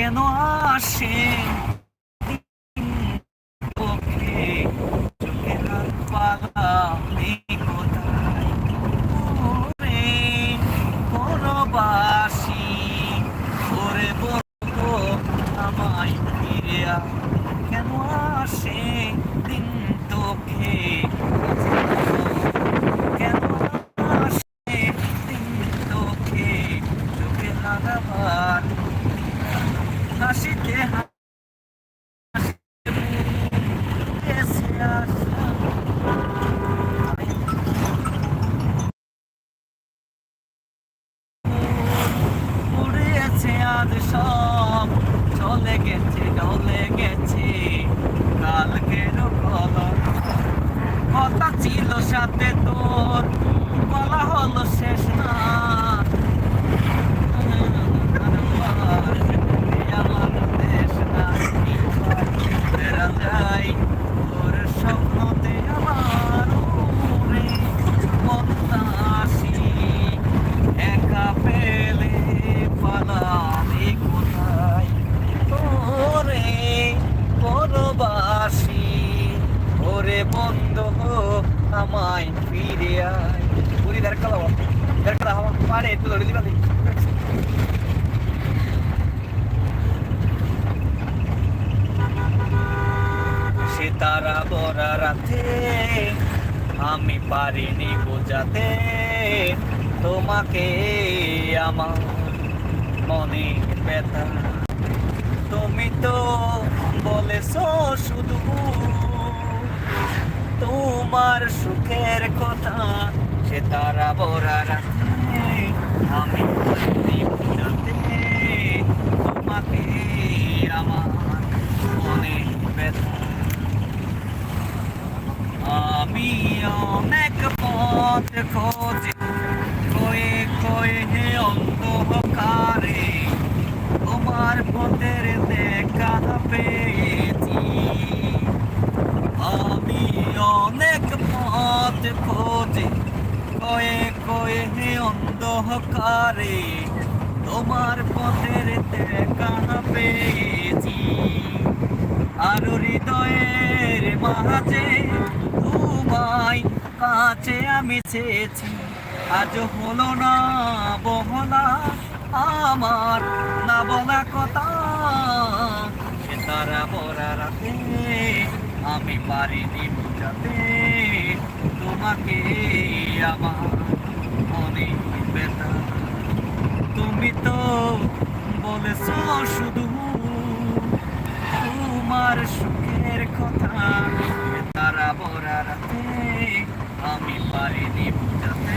que não achem সব চলে গেছে ডলে গেছে কালকের কথা ছিল সাথে তোর বলা হলো শেষ না আমার দেশ না ফেরা যাই তোর স্বপ্নতে আমার উড়ে বদনাসি একা পেলে পালাবে কোথায় ওরে পরবাসী ওরে বন্ধ, আমায় ফিরে আয়। পুরি পারে ধরে দিবা সে তারা বরা রাতে আমি পারিনি বোঝাতে, তোমাকে আমার মনে ব্যথা। বলেছ শুধু তোমার সুখের কথা, সে তারা রাতে, আমি আমার মনে আমি অনেক পথ খোঁজে কয়ে হে অন্ধকারে তোমার পথের দেখা পেয়েছি আমি অনেক পথ খোঁজে, কয়ে কয়ে হে অন্ধকারে, তোমার পথের দেখা পেয়েছি। আর হৃদয়ের মাঝে তোমায় কাছে আমি চেয়েছি। আজ হলো না বহলা আমার, না বলা কথা, সে তারা বলা রাতে আমি পারিনি বুঝাতে। তোমাকে আমার মনে ব্যথা। তুমি তো বলেছ শুধু তোমার সুখের কথা, তারা বড় রাতে আমি পারিনি বুঝাতে।